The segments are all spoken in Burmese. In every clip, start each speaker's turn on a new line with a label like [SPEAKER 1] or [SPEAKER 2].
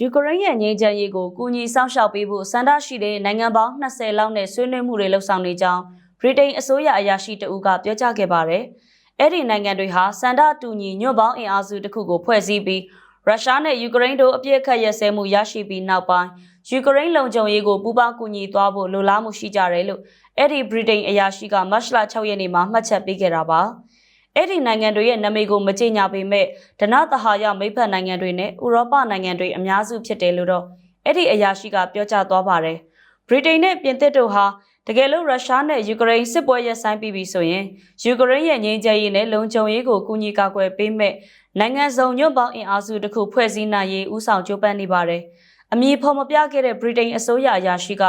[SPEAKER 1] ယူကရိန်းရဲ့ငြိမ်းချမ်းရေးကိုကူညီစောင့်ရှောက်ပေးဖို့စန္ဒရှိတဲ့နိုင်ငံပေါင်း20လောက်နဲ့ဆွေးနွေးမှုတွေလှုပ်ဆောင်နေကြောင်းဗြိတိန်အစိုးရအရာရှိတအူးကပြောကြားခဲ့ပါတယ်။အဲ့ဒီနိုင်ငံတွေဟာစန္ဒတူညီညွတ်ပေါင်းအင်အားစုတစ်ခုကိုဖွဲ့စည်းပြီးရုရှားနဲ့ယူကရိန်းတို့အပြစ်အခတ်ရစဲမှုရရှိပြီးနောက်ပိုင်းယူကရိန်းလုံခြုံရေးကိုပူးပေါင်းကူညီသွားဖို့လိုလားမှုရှိကြတယ်လို့အဲ့ဒီဗြိတိန်အရာရှိကမတ်လ6ရက်နေ့မှာမှတ်ချက်ပေးခဲ့တာပါ။ အဲ့ဒီနိုင်ငံတွေရဲ့နာမည်ကိုမကြေညာပေမဲ့ဒနသဟာယမိတ်ဖက်နိုင်ငံတွေနဲ့ဥရောပနိုင်ငံတွေအများစုဖြစ်တယ်လို့တော့အဲ့ဒီအရာရှိကပြောကြားသွားပါတယ်။ဗြိတိန်နဲ့ပြင်သစ်တို့ဟာတကယ်လို့ရုရှားနဲ့ယူကရိန်းစစ်ပွဲရပ်ဆိုင်းပြီးပြီဆိုရင်ယူကရိန်းရဲ့ငြိမ်းချမ်းရေးနဲ့လုံခြုံရေးကိုကူညီကာကွယ်ပေးမဲ့နိုင်ငံစုံညွတ်ပေါင်းအင်အားစုတစ်ခုဖွဲ့စည်းနိုင်ရေးဥဆောင်ကြိုးပမ်းနေပါတယ်။အမည်ဖော်မပြခဲ့တဲ့ဗြိတိန်အစိုးရအရာရှိက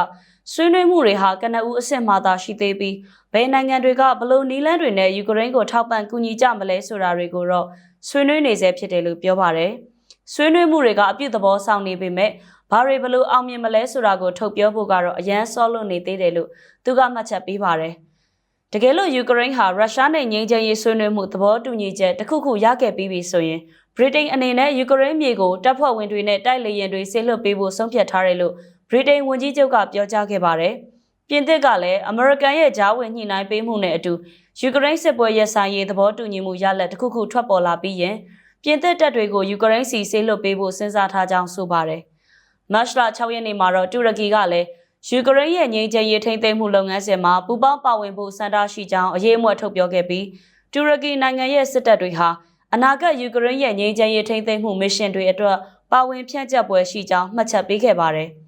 [SPEAKER 1] ဆွေးနွေးမှုတွေဟာကနအူးအဆင့်မှသာရှိသေးပြီးဘယ်နိုင်ငံတွေကဘလို့နီလန်းတွေနဲ့ယူကရိန်းကိုထောက်ပံ့ကူညီကြမလဲဆိုတာတွေကိုတော့ဆွေးနွေးနေဆဲဖြစ်တယ်လို့ပြောပါတယ်။ဆွေးနွေးမှုတွေကအပြုသဘောဆောင်နေပေမဲ့ဘာတွေဘလို့အောင်မြင်မလဲဆိုတာကိုထုတ်ပြောဖို့ကတော့အရန်စောလို့နေသေးတယ်လို့သူကမှတ်ချက်ပေးပါတယ်။တကယ်လို့ယူကရိန်းဟာရုရှားနဲ့ငြိမ်းချမ်းရေးဆွေးနွေးမှုသဘောတူညီချက်တစ်ခုခုရခဲ့ပြီးပြီဆိုရင်ဗြိတိန်အနေနဲ့ယူကရိန်းမြေကိုတပ်ဖွဲ့ဝင်တွေနဲ့တိုက်လေယာဉ်တွေဆေးလွှတ်ပေးဖို့ဆုံးဖြတ်ထားတယ်လို့ ဗြိတိန်ဝန်ကြီးချုပ်ကပြောကြားခဲ့ပါတယ်။ပြင်သစ်ကလည်းအမေရိကန်ရဲ့ဂျားဝင်ညှိနှိုင်းပေးမှုနဲ့အတူယူကရိန်းစစ်ပွဲရပ်ဆိုင်ရေးသဘောတူညီမှုရလဒ်တစ်ခုခုထွက်ပေါ်လာပြီးရင်ပြင်သစ်တပ်တွေကိုယူကရိန်းစီဆေးလွှတ်ပေးဖို့စဉ်းစားထားကြောင်းဆိုပါတယ်။မတ်လ6ရက်နေ့မှာတော့တူရကီကလည်းယူကရိန်းရဲ့ငြိမ်းချမ်းရေးထိန်းသိမ်းမှုလုပ်ငန်းစဉ်မှာပူးပေါင်းပါဝင်ဖို့စံတာရှိကြောင်းအရေးအမွက်ထုတ်ပြောခဲ့ပြီးတူရကီနိုင်ငံရဲ့စစ်တပ်တွေဟာအနာဂတ်ယူကရိန်းရဲ့ငြိမ်းချမ်းရေးထိန်းသိမ်းမှုမစ်ရှင်တွေအတွက်ပါဝင်ဖြန့်ကျက်ပွဲရှိကြောင်းမှတ်ချက်ပေးခဲ့ပါတယ်။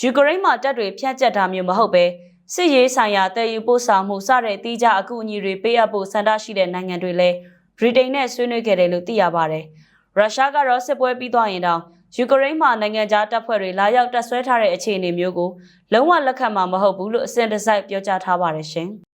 [SPEAKER 1] ယူကရိန်းမှာတပ်တွေဖြန့်ကျက်တာမျိုးမဟုတ်ပဲစစ်ရေးဆိုင်ရာတည်ယူပို့ဆောင်မှုစတဲ့တိကျအကူအညီတွေပေးအပ်ဖို့စံတာရှိတဲ့နိုင်ငံတွေလည်းဗြိတိန်နဲ့ဆွေးနွေးခဲ့တယ်လို့သိရပါတယ်။ရုရှားကတော့စစ်ပွဲပြီးသွားရင်တောင်ယူကရိန်းမှာနိုင်ငံခြားတပ်ဖွဲ့တွေလာရောက်တပ်ဆွဲထားတဲ့အခြေအနေမျိုးကိုလုံးဝလက်ခံမှာမဟုတ်ဘူးလို့အစဉ်တစိုက်ပြောကြားထားပါတယ်ရှင်။